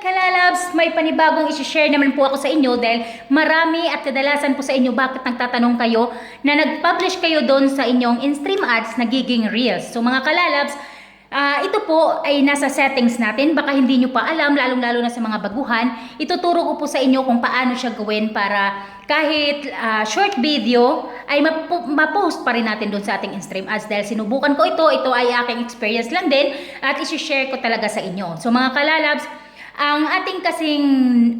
kalalabs, may panibagong isi-share naman po ako sa inyo dahil marami at kadalasan po sa inyo bakit nagtatanong kayo na nag-publish kayo doon sa inyong in-stream ads nagiging reels. So mga kalalabs, ah, ito po ay nasa settings natin. Baka hindi nyo pa alam, lalong-lalo na sa mga baguhan. Ituturo ko po sa inyo kung paano siya gawin para kahit ah, short video ay mapo- ma-post pa rin natin doon sa ating in-stream ads dahil sinubukan ko ito. Ito ay aking experience lang din at isi-share ko talaga sa inyo. So mga kalalabs, ang ating kasing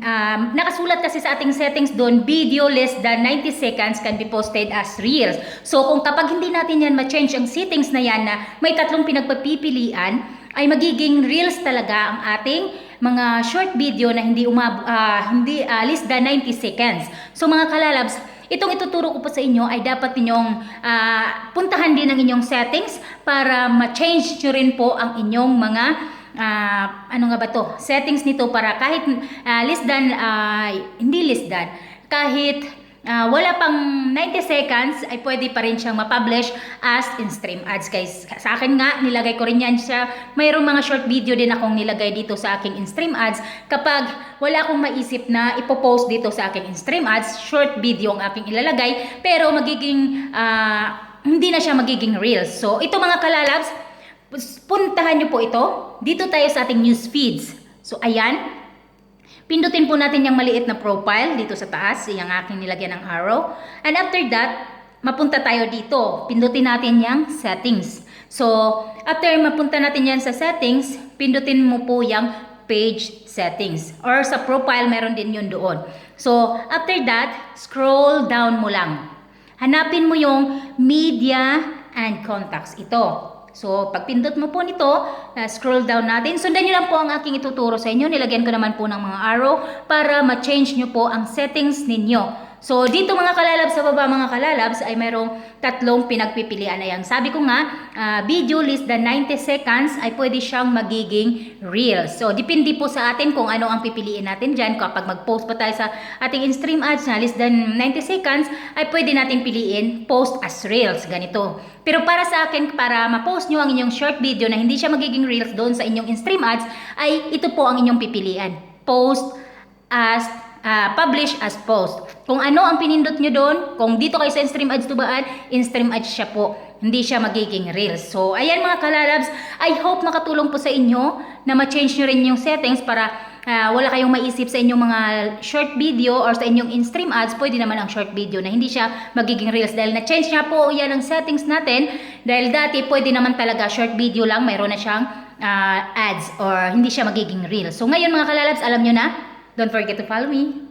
um, nakasulat kasi sa ating settings doon, video less than 90 seconds can be posted as reels. So kung kapag hindi natin yan ma-change ang settings na yan na may tatlong pinagpapipilian, ay magiging reels talaga ang ating mga short video na hindi umab ah, hindi ah, less than 90 seconds. So mga kalalabs, Itong ituturo ko po sa inyo ay dapat ninyong ah, puntahan din ang inyong settings para ma-change nyo rin po ang inyong mga ah, ano nga ba to? Settings nito para kahit ah, less than, ah, hindi less than, kahit ah, wala pang 90 seconds ay pwede pa rin siyang ma-publish as in-stream ads guys. Sa akin nga, nilagay ko rin yan siya. Mayroong mga short video din akong nilagay dito sa aking in-stream ads. Kapag wala akong maisip na ipopost dito sa aking in-stream ads, short video ang aking ilalagay, pero magiging, ah, hindi na siya magiging reels. So, ito mga kalalabs, puntahan nyo po ito. Dito tayo sa ating news feeds. So, ayan. Pindutin po natin yung maliit na profile dito sa taas, yung aking nilagyan ng arrow. And after that, mapunta tayo dito. Pindutin natin yung settings. So, after mapunta natin yan sa settings, pindutin mo po yung page settings. Or sa profile, meron din yun doon. So, after that, scroll down mo lang. Hanapin mo yung media and contacts. Ito. So, pag pindot mo po nito, uh, scroll down natin. Sundan nyo lang po ang aking ituturo sa inyo. Nilagyan ko naman po ng mga arrow para ma-change nyo po ang settings ninyo. So, dito mga kalalabs, sa baba mga kalalabs, ay mayroong tatlong pinagpipilian na yan. Sabi ko nga, ah, video less than 90 seconds ay pwede siyang magiging reels. So, depende po sa atin kung ano ang pipiliin natin dyan. Kapag mag-post pa tayo sa ating in-stream ads na less than 90 seconds, ay pwede natin piliin post as reels. Ganito. Pero para sa akin, para ma-post nyo ang inyong short video na hindi siya magiging reels doon sa inyong in-stream ads, ay ito po ang inyong pipilian. Post as ah, publish as post. Kung ano ang pinindot nyo doon, kung dito kayo sa in-stream ads tubaan, in-stream ads siya po. Hindi siya magiging reels. So, ayan mga kalalabs, I hope makatulong po sa inyo na ma-change nyo rin yung settings para ah, wala kayong maisip sa inyong mga short video or sa inyong in-stream ads, pwede naman ang short video na hindi siya magiging reels. Dahil na-change nga po yan ang settings natin. Dahil dati, pwede naman talaga short video lang, mayroon na siyang ah, ads or hindi siya magiging reels. So, ngayon mga kalalabs, alam nyo na, don't forget to follow me.